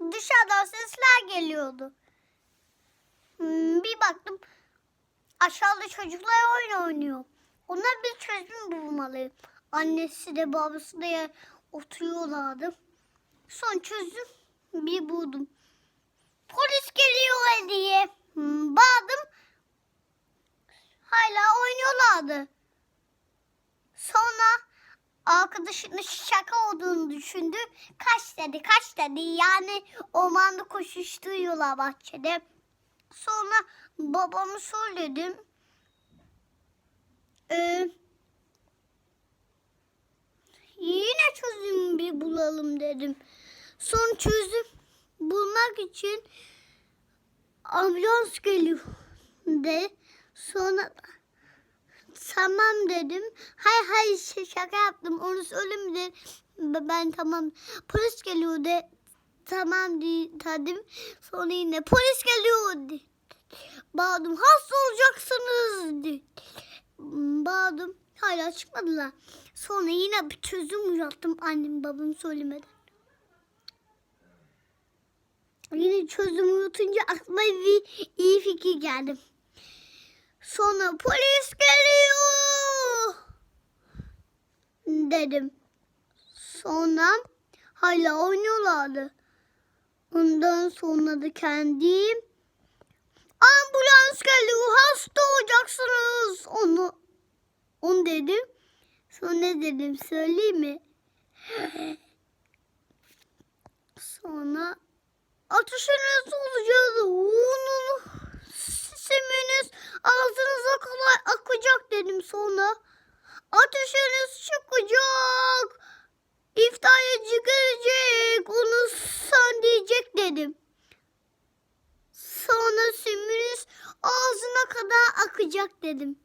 dışarıdan sesler geliyordu. Hmm, bir baktım aşağıda çocuklar oyun oynuyor. Ona bir çözüm bulmalıyım. Annesi de babası da yer- oturuyorlardı. Son çözüm bir buldum. Polis geliyor diye hmm, bağırdım. Hala oynuyorlardı. Sonra arkadaşının şaka olduğunu düşündü. Kaç dedi kaç dedi. Yani ormanda koşuşturuyorlar bahçede. Sonra babamı söyledim. Ee, yine çözüm bir bulalım dedim. Son çözüm bulmak için ambulans geliyor de sonra tamam dedim. Hay hay şaka yaptım söylemedim. B- Ben tamam polis geliyor de tamam de- dedim. Sonra yine polis geliyor de. Bağırdım hasta olacaksınız de. Bağırdım hala çıkmadılar. Sonra yine bir çözüm yarattım annem babam söylemeden. Yine çözüm yutunca aklıma bir iyi fikir geldi. Sonra polis geliyor dedim. Sonra hala oynuyorlardı. Ondan sonra da kendim ambulans geliyor hasta olacaksınız onu onu dedim. Sonra ne dedim söyleyeyim mi? Sonra ateşiniz olacaktı. Sonra. Ateşiniz çıkacak. İftariye gelecek. Onu sen diyecek dedim. Sonra siminiz ağzına kadar akacak dedim.